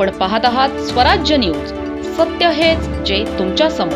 आपण पाहत आहात स्वराज्य न्यूज. सत्य हेच जे तुमच्यासमोर.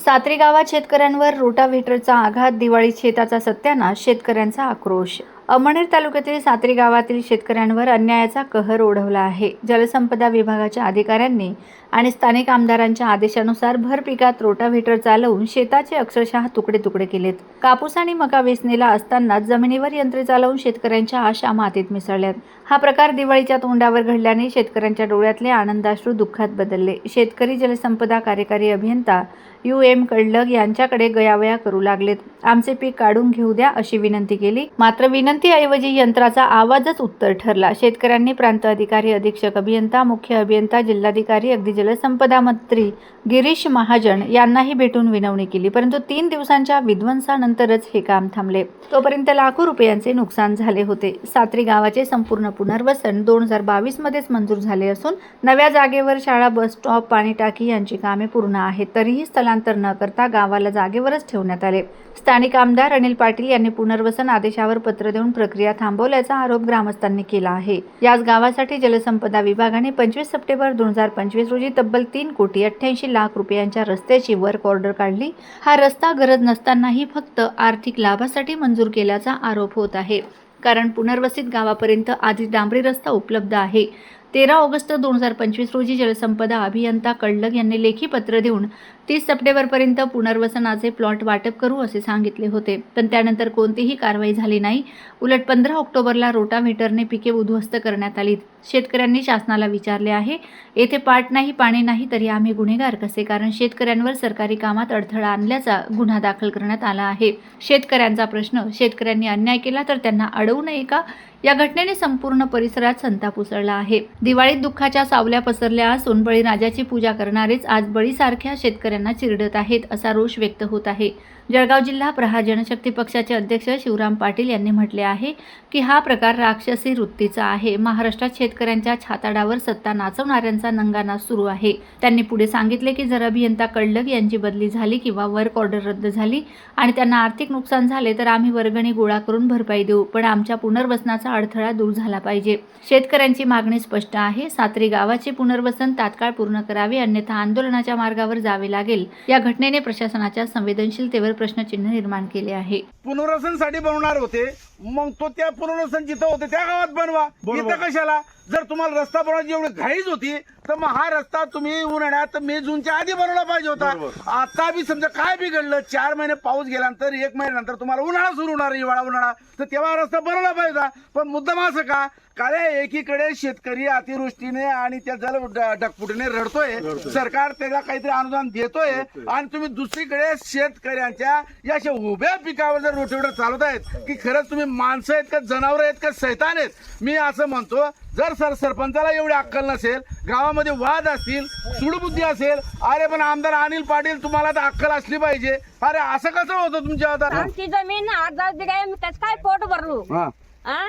सात्री गावात शेतकऱ्यांवर रोटाव्हेटरचा आघात दिवाळीत शेताचा सत्यानाश शेतकऱ्यांचा आक्रोश. अमळनेर तालुक्यातील सात्री गावातील शेतकऱ्यांवर अन्यायाचा कहर ओढवला आहे. जलसंपदा विभागाच्या अधिकाऱ्यांनी आणि स्थानिक आमदारांच्या आदेशानुसार भर पिकात रोटाव्हेटर चालवून शेताचे अक्षरशः तुकडे तुकडे केलेत. कापूस आणि मका वेचणीला असताना जमिनीवर यंत्रे चालवून शेतकऱ्यांच्या आशा मातीत मिसळल्यात. हा प्रकार दिवाळीच्या तोंडावर घडल्याने शेतकऱ्यांच्या डोळ्यातले आनंदाश्रू दुःखात बदलले. शेतकरी जलसंपदा कार्यकारी अभियंता यू एम कडलग यांच्याकडे गयावया करू लागलेत. आमचे पीक काढून घेऊ द्या अशी विनंती केली. मात्र विनंतीऐवजी यंत्राचा आवाजच उत्तर ठरला. शेतकऱ्यांनी प्रांत अधिकारी अधीक्षक अभियंता मुख्य अभियंता जिल्हाधिकारी अगदी जलसंपदा मंत्री गिरीश महाजन यांनाही भेटून विनवणी केली. परंतु तीन दिवसांच्या विध्वंसानंतरच हे काम थांबले. तोपर्यंत लाखो रुपयांचे नुकसान झाले होते. सात्री गावाचे संपूर्ण पुनर्वसन दोन हजार बावीसमध्येच मंजूर झाले असून नव्या जागेवर शाळा बस स्टॉप पाणी टाकी यांची कामे पूर्ण आहेत. तरीही स्थलांतर न करता गावाला जागेवरच ठेवण्यात आले. स्थानिक आमदार अनिल पाटील यांनी पुनर्वसन आदेशावर पत्र देऊन प्रक्रिया थांबवल्याचा आरोप ग्रामस्थांनी केला आहे. याच गावासाठी जलसंपदा विभागाने पंचवीस सप्टेंबर दोन हजार पंचवीस रोजी तब्बल तीन कोटी अठ्ठ्याऐंशी लाख रुपयांच्या रस्त्याची वर्क ऑर्डर काढली. हा रस्ता गरज नसतानाही फक्त आर्थिक लाभासाठी मंजूर केल्याचा आरोप होत आहे. कारण पुनर्वसित गावापर्यंत आधी डांबरी रस्ता उपलब्ध आहे. तेरा ऑगस्ट दोन हजार पंचवीस रोजी जलसंपदा अभियंता कळलग यांनी लेखी पत्र देऊन तीस सप्टेंबरपर्यंत पुनर्वसनाचे प्लॉट वाटप करू असे सांगितले होते. पण त्यानंतर कोणतीही कारवाई झाली नाही. उलट पंधरा ऑक्टोबरला रोटाव्हेटरने पिके उद्ध्वस्त करण्यात आली. शेतकऱ्यांनी शासनाला विचारले आहे येथे पाट नाही पाणी नाही तरी आम्ही गुन्हेगार कसे? कारण शेतकऱ्यांवर सरकारी कामात अडथळा आणल्याचा गुन्हा दाखल करण्यात आला आहे. शेतकऱ्यांचा प्रश्न शेतकऱ्यांनी अन्याय केला तर त्यांना अडवू नये का? या घटनेने संपूर्ण परिसरात संताप उसळला आहे. दिवाळीत दुःखाच्या सावल्या पसरल्या असून बळीराजाची पूजा करणारेच आज बळीसारख्या शेतकऱ्यांना चिरडत आहेत असा रोष व्यक्त होत आहे. जळगाव जिल्हा प्रहार जनशक्ती पक्षाचे अध्यक्ष शिवराम पाटील यांनी म्हटले आहे की हा प्रकार राक्षसी वृत्तीचा आहे. महाराष्ट्रात शेतकऱ्यांच्या छाताडावर सत्ता नाचवणाऱ्यांचा नंगाना सुरू आहे. त्यांनी पुढे सांगितले की जर अभियंता कळलग यांची बदली झाली किंवा वर्क ऑर्डर रद्द झाली आणि त्यांना आर्थिक नुकसान झाले तर आम्ही वर्गणी गोळा करून भरपाई देऊ. पण आमच्या पुनर्वसनाचा अडथळा दूर झाला पाहिजे. शेतकऱ्यांची मागणी स्पष्ट आहे. सात्री गावाचे पुनर्वसन तात्काळ पूर्ण करावे अन्यथा आंदोलनाच्या मार्गावर जावे लागेल. या घटनेने प्रशासनाच्या संवेदनशीलतेवर प्रश्नचिन्ह निर्माण केले आहे. पुनर्वसनसाठी बनवणार होते. मग तो त्या पुनर्वसन जिथं होते त्या गावात बनवा. इथं कशाला? जर तुम्हाला रस्ता बनवायची एवढी घाईच होती तर मग हा रस्ता तुम्ही उन्हाळ्यात मे जूनच्या आधी बनवला पाहिजे होता. आता बी समजा काय बिघडलं चार महिने पाऊस गेल्यानंतर एक महिन्यानंतर तुम्हाला उन्हाळा सुरू होणार हिवाळा उन्हाळा. तर तेव्हा रस्ता बनवला पाहिजे होता. पण मुद्दाम असं का काय एकीकडे शेतकरी अतिवृष्टीने आणि त्या जल ड- ढगफुटीने रडतोय. सरकार त्याला काहीतरी अनुदान देतोय आणि तुम्ही दुसरीकडे शेतकऱ्यांच्या या अशा उभ्या पिकावर जर रोटेवडर चालवत आहेत की खरंच तुम्ही माणसं आहेत का जनावर आहेत का सैतान आहेत? मी असं म्हणतो जर सर सरपंचाला एवढी अक्कल नसेल गावामध्ये वाद असतील सुडबुद्धी असेल अरे पण आमदार अनिल पाटील तुम्हाला तर अक्कल असली पाहिजे. अरे असं कसं होतं तुमच्या आता आमची जमीन अर्धा बिघा त्याच काय पोट भरलो? हा. हा?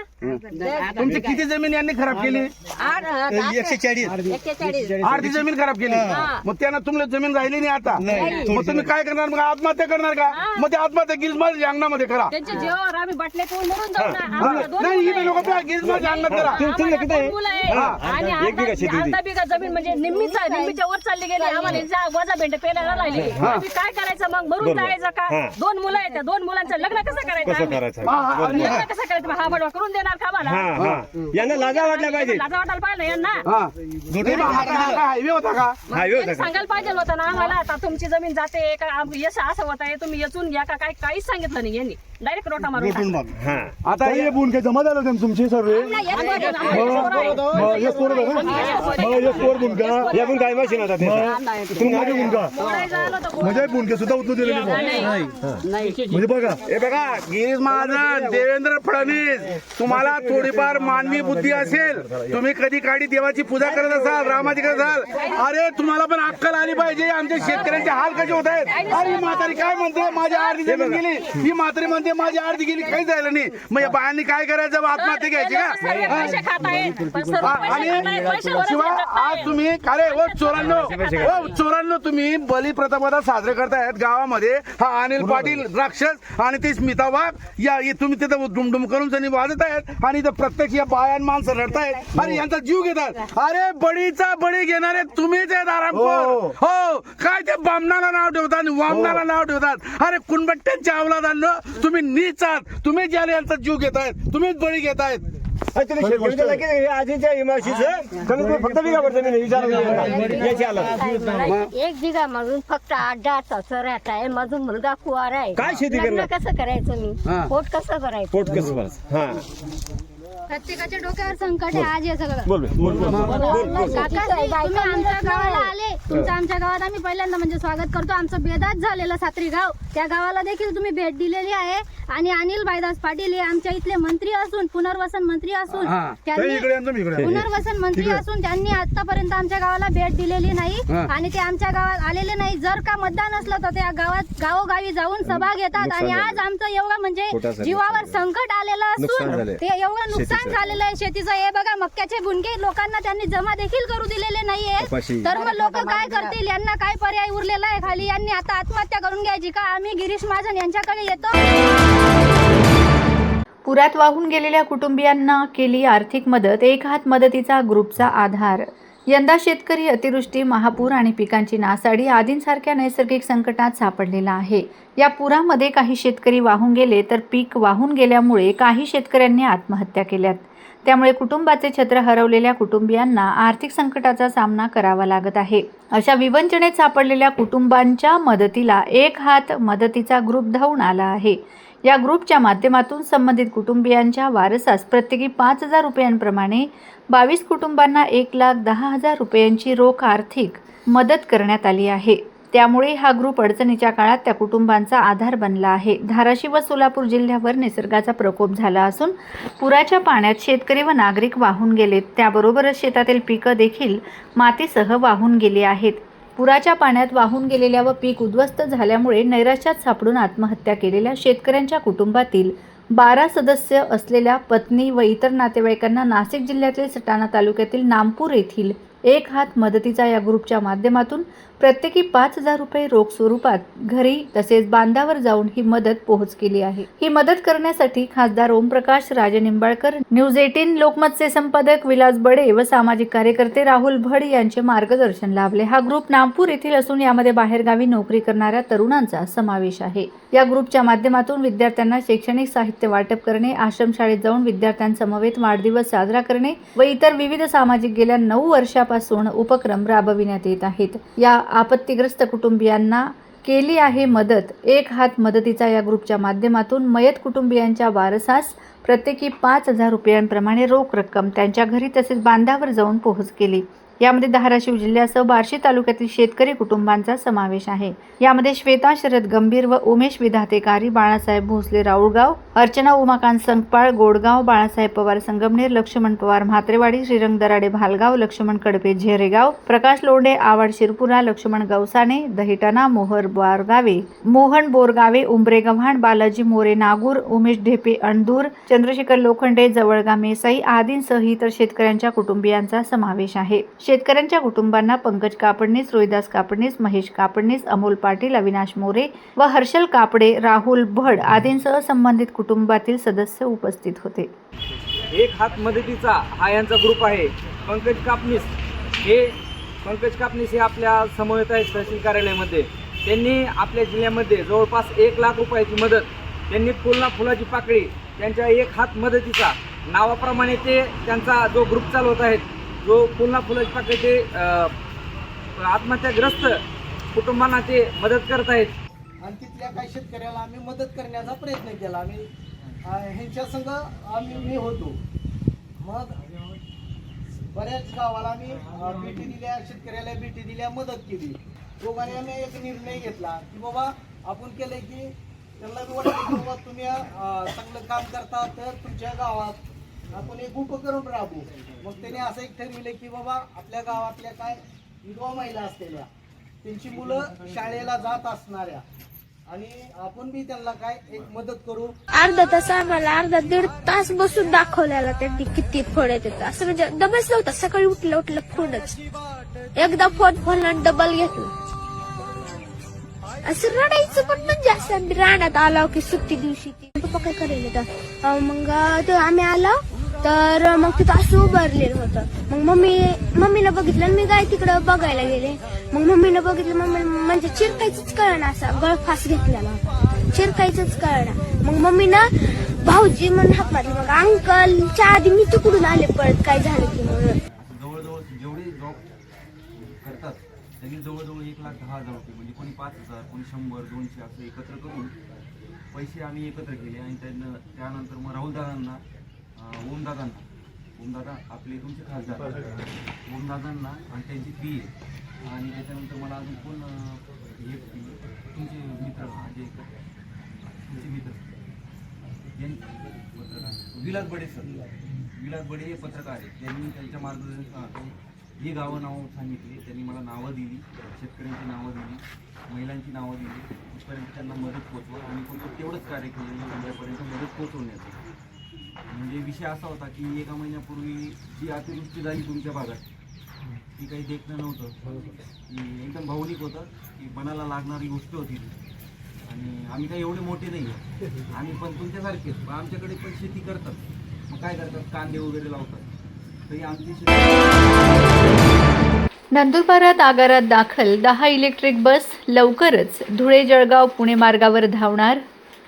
तुमची किती जमीन यांनी खराब केली? एकशे चाळीस अर्धी जमीन खराब केली. मग त्यांना तुमला जमीन राहिली नाही आता? मग तुम्ही काय करणार? मग आत्महत्या करणार का? मग ते आत्महत्या गिरीश अंगणामध्ये करा. त्यांच्या जीवावर आम्ही बटले करून मरून जाऊ ना. आम्हाला दोन नाही मुलं आम्हाला दोन आहे. आणि अर्धा अर्धा बिघा जमीन म्हणजे निम्मीचा निम्मीच्या वर चालली गेली. आम्हाला हिचा वजा भेंड पेलायला लागली. आम्ही काय करायचं मग? मरून जायचं का? दोन मुलं आहेत. त्या दोन मुलांचं लग्न कसं करायचं आम्ही? लग्न कसं करायचं? मग हा बडवा करून देणार का मला यांना लाजा वाटल्या पाहिजे. लाजा वाटायला पाहिजे यांना. हा. हा हा हायवे होता का त्यांनी सांगायला पाहिजे होतं ना आम्हाला आता तुमची जमीन जाते का आम- यश असं होत आहे तुम्ही येचून घ्या का? काय काहीच सांगितलं नाही यांनी. डायरेक्ट रोटा मारून टाकला. हा. आता हे जमा झालं त्यांना तुमचे सर्व? नाही, येत नाही, येत नाही. पोरं आहे. मग एक पोर होता का मग एक पोर बुनका या पण काय मशीन होता त्याचा तुम्ही मागे बुनका पोरायचं आलं तर पोरं. म्हणजे बुनके सुद्धा उचलू दिले नाही म्हणजे बघा. हे बघा गिरीश महाजन देवेंद्र फडणवीस तुम्हाला थोडीफार मानवी बुद्धी असेल. तुम्ही कधी काडी देवाची पूजा करत असाल रामाची करत असाल अरे तुम्हाला पण अक्कल आली पाहिजे. आमच्या शेतकऱ्यांचे हाल कसे होत आहेत? अरे ही म्हातारी काय म्हणते? माझी अर्धी जमीन गेली ही म्हातारी म्हणते ते माझी अर्धी गेली काही झालं नाही. या बायांनी काय करायचं? आत्महत्या घ्यायची का? हा, आणि शिवाय आज. तुम्ही अरे ओ चोरांनो ओ चोरांनो तुम्ही बली प्रतापदा साजरे करतायत गावामध्ये. हा अनिल पाटील राक्षस आणि ते स्मिता वाघ या हे तुम्ही तिथं डुमडुम करून जणी वाजत आहेत आणि इथं प्रत्यक्ष या बायान माणसं रडतायत आणि यांचा जीव घेतात. अरे बळीचा बळी घेणारे तुम्हीच आहेत आरामखोर. हो. काय ते बामणाला नाव ठेवतात आणि वामनाला नाव ठेवतात. अरे कुणबट्ट्यांच्या अवलादांना तुम्ही नीच आहात. तुम्ही ज्याला यांचा जीव घेतायत तुम्हीच बळी घेतायत. तुम्ही शेतकरी केलं की आजीच्या इमाशीचं कमीत कमी फक्त बिघा पडतं मी विचार याची आलं एक बिघा म्हणून फक्त आठ दहा तास राहत आहे. माझा मुलगा कुवार आहे. काय शेती लग्न करणार? कसं करायचं मी. पोट कसं भरायचं? पोट कसं भरायचं? हा. प्रत्येकाच्या डोक्यावर संकट आहे आज हे सगळं. बोल बोल बोल बोल. काका तुम्ही आमच्या गावाला आले. तुमचं आमच्या गावात आम्ही पहिल्यांदा म्हणजे स्वागत करतो. आमचं बेदात झालेलं सात्री गाव. त्या गावाला देखील तुम्ही भेट दिलेली आहे. आणि अनिल भाईदास पाटील हे आमच्या इथले मंत्री असून पुनर्वसन मंत्री असून हा. त्यांनी इकडे आणि तुम्ही इकडे. पुनर्वसन मंत्री असून त्यांनी आतापर्यंत आमच्या गावाला भेट दिलेली नाही. हा. आणि ते आमच्या गावात आलेले नाही. जर का मतदान असलं तर त्या गावात गावोगावी जाऊन सभा घेतात. आणि आज आमचं एवढं म्हणजे जीवावर संकट आलेलं असून ते एवढं नुकसान झालेलं आहे शेतीचं. हे बघा मक्याचे बुणके लोकांना त्यांनी जमा देखील करू दिलेले नाहीये. तर मग लोक काय करतील? यांना काय पर्याय उरलेला आहे खाली? यांनी आता आत्महत्या करून घ्यायची का? आम्ही गिरीश महाजन यांच्याकडे येतो. पुरात वाहून गेलेल्या कुटुंबियांना केली आर्थिक मदत. एक हात मदतीचा ग्रुपचा आधार. यंदा शेतकरी अतिवृष्टी महापूर आणि पिकांची नासाडी आदींसारख्या नैसर्गिक संकटात सापडलेला आहे. या पुरामध्ये काही शेतकरी वाहून गेले तर पीक वाहून गेल्यामुळे काही शेतकऱ्यांनी आत्महत्या केल्यात. त्यामुळे कुटुंबाचे छत्र हरवलेल्या कुटुंबियांना आर्थिक संकटाचा सामना करावा लागत आहे. अशा विवंचनेत सापडलेल्या कुटुंबांच्या मदतीला एक हात मदतीचा ग्रुप धावून आला आहे. या ग्रुपच्या माध्यमातून संबंधित कुटुंबियांच्या वारसास प्रत्येकी पाच हजार रुपयांप्रमाणे बावीस कुटुंबांना एक लाख दहा हजार रुपयांची रोख आर्थिक मदत करण्यात आली आहे. त्यामुळे हा ग्रुप अडचणीच्या काळात त्या कुटुंबांचा आधार बनला आहे. धाराशिव व सोलापूर जिल्ह्यावर निसर्गाचा प्रकोप झाला असून पुराच्या पाण्यात शेतकरी व नागरिक वाहून गेलेत. त्याबरोबरच शेतातील पिकं देखील मातीसह वाहून गेली आहेत. पुराच्या पाण्यात वाहून गेलेल्या व पीक उद्ध्वस्त झाल्यामुळे नैराश्यात सापडून आत्महत्या केलेल्या शेतकऱ्यांच्या कुटुंबातील बारा सदस्य असलेल्या पत्नी व इतर नातेवाईकांना नाशिक जिल्ह्यातील सटाणा तालुक्यातील नामपूर येथील एक हात मदतीचा या ग्रुपच्या माध्यमातून प्रत्येकी पाच हजार रुपये रोख स्वरूपात घरी तसेच बांधावर जाऊन ही मदत पोहोच केली आहे. ही मदत करण्यासाठी खासदार ओमप्रकाश राजे निंबाळकर न्यूज एटीन लोकमतचे संपादक विलास बडे व सामाजिक कार्यकर्ते राहुल भड यांचे मार्गदर्शन लाभले. हा ग्रुप नागपूर येथील असून यामध्ये बाहेरगावी नोकरी करणाऱ्या तरुणांचा समावेश आहे. या ग्रुपच्या माध्यमातून विद्यार्थ्यांना शैक्षणिक साहित्य वाटप करणे आश्रमशाळेत जाऊन विद्यार्थ्यांसमवेत वाढदिवस साजरा करणे व इतर विविध सामाजिक गेल्या नऊ वर्षापासून उपक्रम राबविण्यात येत आहेत. या आपत्तीग्रस्त कुटुंबियांना केली आहे मदत. एक हात मदतीचा या ग्रुपच्या माध्यमातून मयत कुटुंबियांच्या वारसास प्रत्येकी पाच हजार रुपयांप्रमाणे रोख रक्कम त्यांच्या घरी तसेच बांधावर जाऊन पोहोच केली. यामध्ये धाराशिव जिल्ह्यासह बार्शी तालुक्यातील शेतकरी कुटुंबांचा समावेश आहे. यामध्ये श्वेता शरद गंभीर व उमेश विधातेकारी बाळासाहेब भोसले राऊळगाव अर्चना उमाकांत संकपाळ गोडगाव बाळासाहेब पवार संगमनेर लक्ष्मण पवार म्हात्रेवाडी श्रीरंग दराडे भालगाव लक्ष्मण कडपे झेरेगाव प्रकाश लोंढे आवाड शिरपुरा लक्ष्मण गवसाने दहिटाणा मोहर बोरगावे मोहन बोरगावे उंबरे गव्हाण बालाजी मोरे नागूर उमेश ढेपे अणदूर चंद्रशेखर लोखंडे जवळगा मेसाई आदींसह इतर शेतकऱ्यांच्या कुटुंबियांचा समावेश आहे. शेतकऱ्यांच्या कुटुंबांना पंकज कापडणीस रोहिदास कापडणीस महेश कापडणीस अमोल पाटील अविनाश मोरे व हर्षल कापडे राहुल भड आदींसह संबंधित कुटुंबातील सदस्य उपस्थित होते. एक हात मदतीचा हा यांचा ग्रुप आहे. पंकज कापनीस हे पंकज कापनीस हे आपल्या समवेत आहेत तहसील कार्यालयामध्ये. त्यांनी आपल्या जिल्ह्यामध्ये जवळपास एक लाख रुपयाची मदत त्यांनी फुलना फुलाची पाकळी त्यांच्या एक हात मदतीचा नावाप्रमाणे ते त्यांचा जो ग्रुप चालवत आहेत जो पुन्हा फुलाची ते आत्महत्याग्रस्त कुटुंबांना ते मदत करत आहेत. आणि तिथल्या काही शेतकऱ्याला आम्ही मदत करण्याचा प्रयत्न केला. आम्ही ह्यांच्या संघ आम्ही मी होतो. मग बऱ्याच गावाला आम्ही भेटी दिल्या शेतकऱ्याला भेटी दिल्या मदत केली. दोघांनी आम्ही एक निर्णय घेतला की बाबा आपण केलंय की त्यांना वाटलं की बाबा तुम्ही चांगलं काम करता तर तुमच्या गावात आपण एक उपक्रम राबवू. मग त्याने असं एक ठरविलं की बाबा आपल्या गावातल्या काय विधवा महिला असलेल्या त्यांची मुलं शाळेला जात असणाऱ्या आणि आपण बी त्यांना काय एक मदत करू. अर्धा तास आम्हाला अर्धा दीड तास बसून दाखवल्याला त्यांनी किती फळ येतात असं म्हणजे डबलच नव्हता सकाळी उठलं उठलं फोनच. एकदा फोन फोन आणि डबल घेतला. असं रडायचं पण म्हणजे असं आम्ही आलो की सुट्टी दिवशी. पप्पा काय करेल मग तो आम्ही आलो. तर मग तिथं असं उभारलेलं होतं. मग मम्मी मम्मीनं बघितलं आणि मी काय तिकडं बघायला गेले. मग मम्मीनं बघितलं मम्मी म्हणजे चिरकायचंच कळणं असा गळफास घेतलेला चिरकायचंच कळणं मग मम्मीनं भाऊजी म्हणून हाक मारली. मग अंकलच्या आधी मी तिकडून आले पळत काय झालं की म्हणून. जवळजवळ जेवढे जॉब करतात त्यांनी जवळजवळ एक लाख दहा हजार रुपये म्हणजे कोणी पाच हजार कोणी शंभर दोनशे असं एकत्र करून पैसे आम्ही एकत्र केले आणि त्यांना त्यानंतर मग राहुल दादांना ओमदादांना. ओमदादा आपले तुमचे खासदार ओमदादांना आणि त्यांची फी आहे. आणि त्याच्यानंतर मला अजून कोण हे तुमचे मित्र जे तुमचे मित्र. पत्रकार. विलास बडे सर. विलास बडे हे पत्रकार आहेत. त्यांनी त्यांच्या मार्गदर्शनाखाली ही गावं नावं सांगितली. त्यांनी मला नावं दिली. शेतकऱ्यांची नावं दिली. महिलांची नावं दिली. तिथपर्यंत त्यांना मदत पोचवा आणि कोणतं तेवढंच कार्य केलं त्यांच्यापर्यंत मदत पोचवण्याचं म्हणजे विषय असा होता की एका महिन्यापूर्वी जी अतिवृष्टी झाली तुमच्या भागात ती काही देखणं नव्हतं. की एकदम भावनिक होतं की मनाला लागणारी गोष्ट होती ती. आणि आम्ही काही एवढे मोठे नाही आहे आम्ही पण तुमच्यासारखेच पण आमच्याकडे पण शेती करतात. मग काय करतात? कांदे वगैरे लावतात. तरी आमची शेती नंदुरबारात आगारात दाखल दहा इलेक्ट्रिक बस लवकरच धुळे जळगाव पुणे मार्गावर धावणार.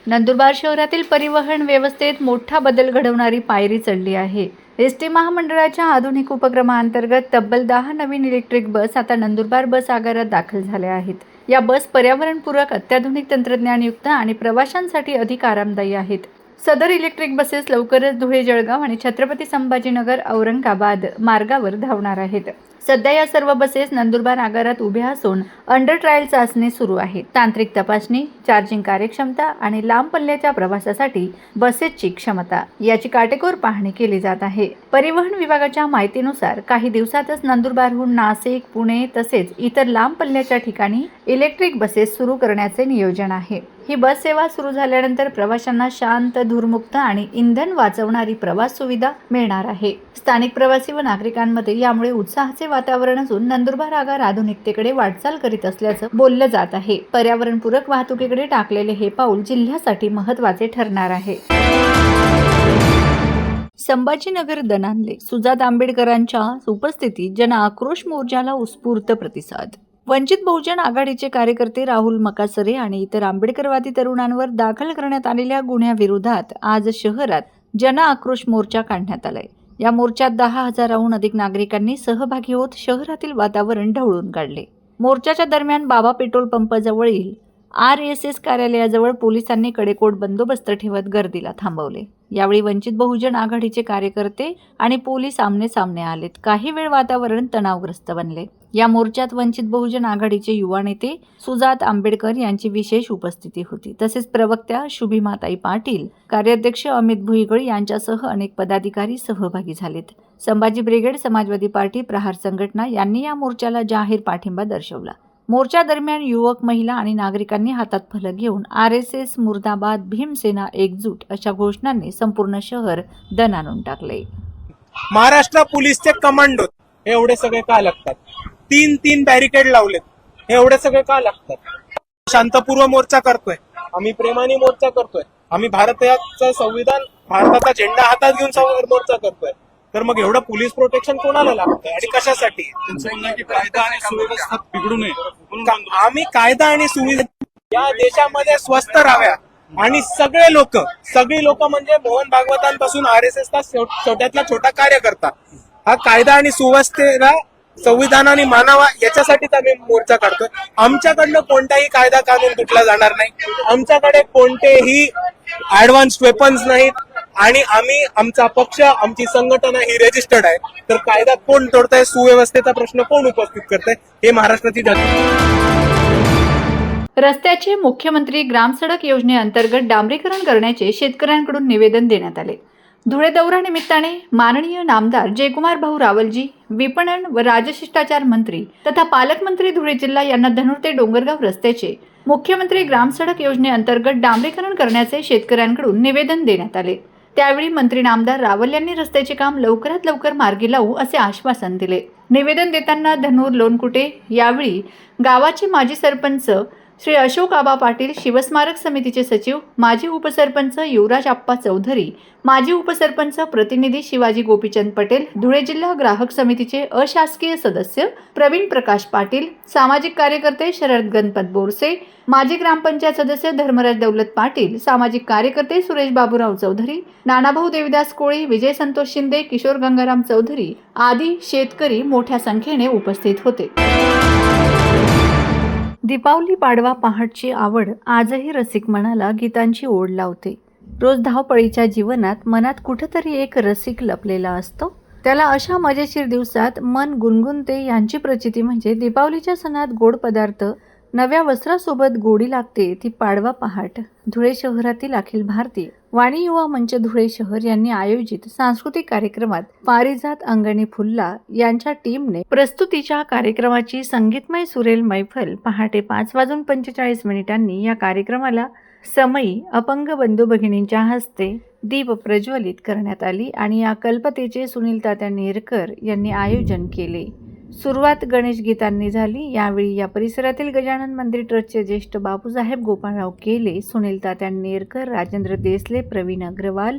नंदुरबार शहरातील परिवहन व्यवस्थेत मोठा बदल घडवणारी पायरी चढली आहे. एस टी महामंडळाच्या आधुनिक उपक्रमाअंतर्गत तब्बल दहा नवीन इलेक्ट्रिक बस आता नंदुरबार बस आगारात दाखल झाल्या आहेत. या बस पर्यावरणपूरक अत्याधुनिक तंत्रज्ञानयुक्त आणि प्रवाशांसाठी अधिक आरामदायी आहेत. सदर इलेक्ट्रिक बसेस लवकरच धुळे जळगाव आणि छत्रपती संभाजीनगर औरंगाबाद मार्गावर धावणार आहेत. सध्या या सर्व बसेस नंदुरबार आगारात उभ्या असून अंडर ट्रायल चाचणी सुरू आहे. तांत्रिक तपासणी चार्जिंग कार्यक्षमता आणि लांब पल्ल्याच्या प्रवासासाठी बसेसची क्षमता याची काटेकोर पाहणी केली जात आहे. परिवहन विभागाच्या माहितीनुसार काही दिवसातच नंदुरबारहून नाशिक पुणे तसेच इतर लांब पल्ल्याच्या ठिकाणी इलेक्ट्रिक बसेस सुरू करण्याचे नियोजन आहे. ही बस सेवा सुरू झाल्यानंतर प्रवाशांना शांत धूरमुक्त आणि इंधन वाचवणारी प्रवास सुविधा मिळणार आहे. स्थानिक प्रवासी व नागरिकांमध्ये यामुळे उत्साहाचे वातावरण असून नंदुरबार आगार आधुनिकतेकडे वाटचाल करीत असल्याचं बोललं जात आहे. पर्यावरणपूरक वाहतुकीकडे टाकलेले हे पाऊल जिल्ह्यासाठी महत्त्वाचे ठरणार आहे. संभाजीनगर दनानले सुजात आंबेडकरांच्या उपस्थितीत जन आक्रोश मोर्चाला उत्स्फूर्त प्रतिसाद वंचित बहुजन आघाडीचे कार्यकर्ते राहुल मकासरे आणि इतर आंबेडकरवादी तरुणांवर दाखल करण्यात आलेल्या गुन्ह्याविरोधात आज शहरात जन आक्रोश मोर्चा काढण्यात आलाय. या मोर्चात दहा हजाराहून अधिक नागरिकांनी सहभागी होत शहरातील वातावरण ढवळून काढले. मोर्चाच्या दरम्यान बाबा पेट्रोल पंपाजवळील आर एस एस कार्यालयाजवळ पोलिसांनी कडेकोट बंदोबस्त ठेवत गर्दीला थांबवले. यावेळी वंचित बहुजन आघाडीचे कार्यकर्ते आणि पोलीस आमने सामने आलेत. काही वेळ वातावरण तणावग्रस्त बनले. या मोर्चात वंचित बहुजन आघाडीचे युवा नेते सुजात आंबेडकर यांची विशेष उपस्थिती होती. तसेच प्रवक्त्या शुभीमाताई पाटील कार्याध्यक्ष अमित भुईगळ यांच्यासह अनेक पदाधिकारी सहभागी झालेत. संभाजी ब्रिगेड समाजवादी पार्टी प्रहार संघटना यांनी या मोर्चाला जाहीर पाठिंबा दर्शवला. मोर्चा दरम्यान युवक महिला आणि नागरिकांनी हातात फलक घेऊन आर एस एस मुर्दाबाद भीमसेना एकजूट अशा घोषणांनी संपूर्ण शहर दणानून टाकले. महाराष्ट्र पोलीसचे कमांडो एवढे सगळे का लागतात तीन तीन बॅरिकेड लावलेत. हे एवढे सगळे का लागतात? शांतपूर्व मोर्चा करतोय. आम्ही प्रेमाने मोर्चा करतोय. आम्ही भारताचं संविधान भारताचा झेंडा हातात घेऊन मोर्चा करतोय. तर मग एवढं पोलीस प्रोटेक्शन कोणाला लागतं आणि कशासाठी? कायदा आणि सुव्यवस्था बिघडू नये आम्ही कायदा आणि सुविधा या देशामध्ये स्वस्त राहाव्या. आणि सगळे लोक सगळी लोक म्हणजे मोहन भागवतांपासून आर एस एसचा छोट्यातला छोटा कार्यकर्ता. हा कायदा आणि सुव्यवस्थेला संविधानाने मानावा याच्यासाठीच आम्ही मोर्चा काढतोय. आमच्याकडनं कोणताही कायदा कानून तुटला जाणार नाही. आमच्याकडे कोणतेही ऍडव्हान्स वेपन्स नाहीत. आणि आम्ही आमचा पक्ष आमची संघटना ही रजिस्टर्ड आहे. तर कायदा कोण तोडताय सुव्यवस्थेचा प्रश्न कोण उपस्थित करताय हे महाराष्ट्राची जनता रस्त्याचे मुख्यमंत्री ग्रामसडक योजनेअंतर्गत डांबरीकरण करण्याचे शेतकऱ्यांकडून निवेदन देण्यात आले. धुळे दौऱ्यानिमित्ताने माननीय नामदार जयकुमार भाऊ रावलजी विपणन व राजशिष्टाचार मंत्री तथा पालकमंत्री धुळे जिल्हा यांना धनुर्ते डोंगरगाव रस्त्याचे मुख्यमंत्री ग्रामसडक योजनेअंतर्गत डांबरीकरण करण्याचे शेतकऱ्यांकडून निवेदन देण्यात आले. त्यावेळी मंत्री नामदार रावल यांनी रस्त्याचे काम लवकरात लवकर मार्गी लावू असे आश्वासन दिले. निवेदन देताना धनूर लोणकुटे यावेळी गावाचे माजी सरपंच श्री अशोक आबा पाटील शिवस्मारक समितीचे सचिव माजी उपसरपंच युवराज आप्पा चौधरी माजी उपसरपंच प्रतिनिधी शिवाजी गोपीचंद पटेल धुळे जिल्हा ग्राहक समितीचे अशासकीय सदस्य प्रवीण प्रकाश पाटील सामाजिक कार्यकर्ते शरद गणपत बोरसे माजी ग्रामपंचायत सदस्य धर्मराज दौलत पाटील सामाजिक कार्यकर्ते सुरेश बाबूराव चौधरी नानाभाऊ देविदास कोळी विजय संतोष शिंदे किशोर गंगाराम चौधरी आदी शेतकरी मोठ्या संख्येने उपस्थित होते. दीपावली पाडवा पहाटची आवड आजही रसिक मनाला गीतांची ओढ लावते. रोज धावपळीच्या जीवनात मनात कुठंतरी एक रसिक लपलेला असतो. त्याला अशा मजेशीर दिवसात मन गुणगुणते यांची प्रचिती म्हणजे दीपावलीच्या सणात गोड पदार्थ नव्या वस्त्रासोबत गोडी लागते ती पाडवा पहाट. धुळे शहरातील अखिल भारतीय वाणी युवा मंच धुळे शहर यांनी आयोजित सांस्कृतिक कार्यक्रमात पारिजात अंगणी फुल्ला यांच्या टीमने प्रस्तुतीच्या कार्यक्रमाची संगीतमय सुरेल मैफल पहाटे पाच वाजून पंचेचाळीस मिनिटांनी या कार्यक्रमाला समयी अपंग बंधू भगिनींच्या हस्ते दीप प्रज्वलित करण्यात आली आणि या कल्पतेचे सुनील तात्या नेरकर यांनी आयोजन केले. सुरुवात गणेश गीतांनी झाली. यावेळी या परिसरातील गजानन मंदिर ट्रस्टचे ज्येष्ठ बापूसाहेब गोपाळराव केले सुनील तात्या नेरकर राजेंद्र देसले प्रवीण अग्रवाल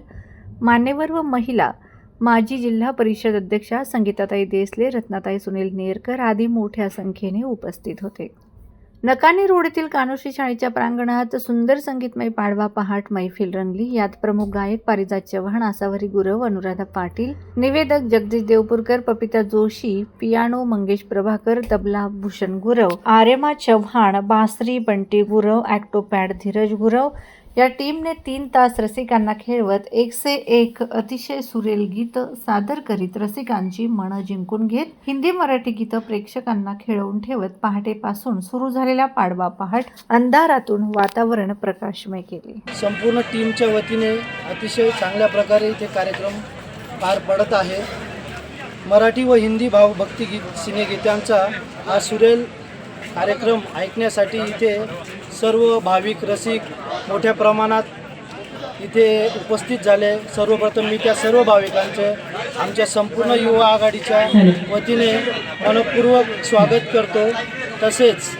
मान्यवर व महिला माजी जिल्हा परिषद अध्यक्षा संगीताताई देसले रत्नाताई सुनील नेरकर आदी मोठ्या संख्येने उपस्थित होते. नकाने रोडतील कानोशी शाळेच्या प्रांगणात सुंदर संगीतमय पाडवा पहाट मैफिल रंगली. यात प्रमुख गायक पारिजात चव्हाण आसावरी गुरव अनुराधा पाटील निवेदक जगदीश देवपूरकर पपिता जोशी पियानो मंगेश प्रभाकर तबला भूषण गुरव आर्यमा चव्हाण बासरी बंटी गुरव ॲक्टोपॅड धीरज गुरव या टीमने तीन तास रसिकांना खेळवत एकसे एक अतिशय सुरेल गीतं सादर करीत रसिकांची मनं जिंकून घेत हिंदी मराठी गीतं प्रेक्षकांना खेळवून ठेवत पहाटेपासून सुरू झालेला पाडवा पहाट अंधारातून वातावरण प्रकाशमय केले. संपूर्ण टीमच्या वतीने अतिशय चांगल्या प्रकारे इथे कार्यक्रम पार पडत आहे. मराठी व हिंदी भावभक्ती गीत सिनेगीतांचा हा सुरेल कार्यक्रम ऐकण्यासाठी इथे सर्व भाविक रसिक मोठ्या प्रमाणात इथे उपस्थित झाले. सर्वप्रथम मी त्या सर्व भाविकांचे आमच्या संपूर्ण युवा आघाडीच्या वतीने मनपूर्वक स्वागत करतो. तसेच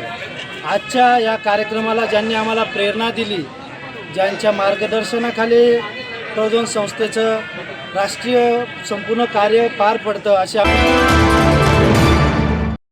आजच्या या कार्यक्रमाला ज्यांनी आम्हाला प्रेरणा दिली ज्यांच्या मार्गदर्शनाखाली प्रबोधन संस्थेचं राष्ट्रीय संपूर्ण कार्य पार पडतं अशा